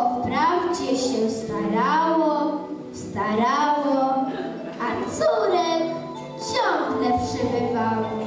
wprawdzie się starało, starało, a córek ciągle przybywało.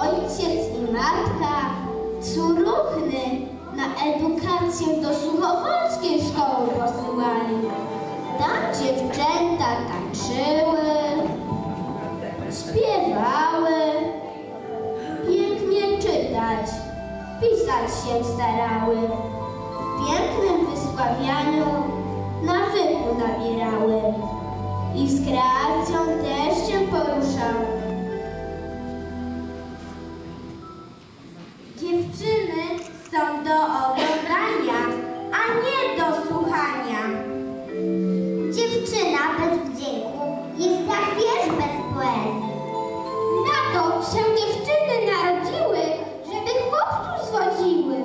Ojciec i matka córuchny na edukację do Suchowolskiej szkoły posyłali. Tam dziewczęta tańczyły, śpiewały, pięknie czytać, pisać się starały. W pięknym wysławianiu nawyku nabierały i z kreacją też się poruszały. Dziewczyny są do oglądania, a nie do słuchania. Dziewczyna bez wdzięku jest jak wiersz bez poezji. Na to się dziewczyny narodziły, żeby chłopców zwodziły.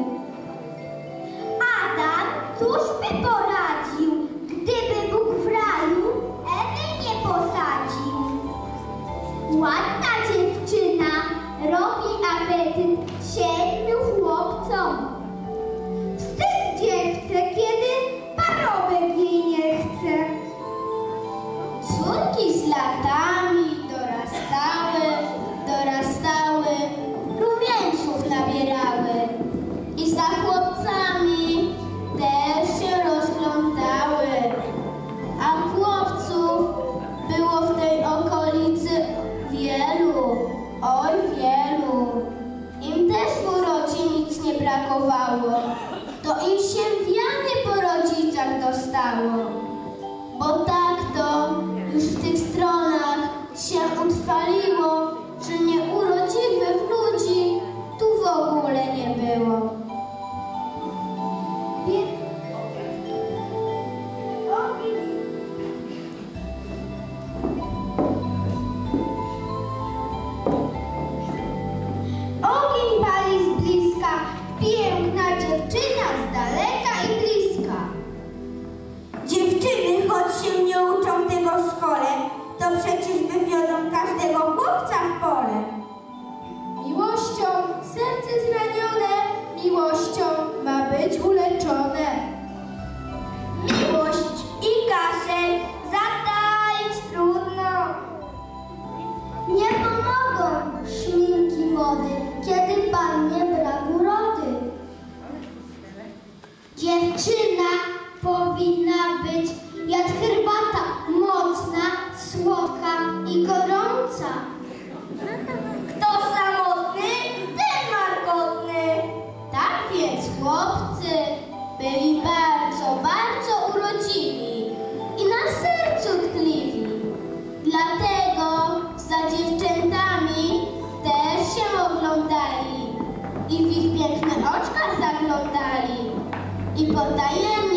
Adam cóż by poradził, gdyby Bóg w raju Ewy nie posadził? Ładna dziewczyna robi apetyt siedmiu chłopcom. To im się wiany po rodzicach dostało. Bo tak to już w tych stronach się utrwaliło, byli bardzo, bardzo urodziwi i na sercu tkliwi. Dlatego za dziewczętami też się oglądali i w ich piękne oczka zaglądali i potajemnie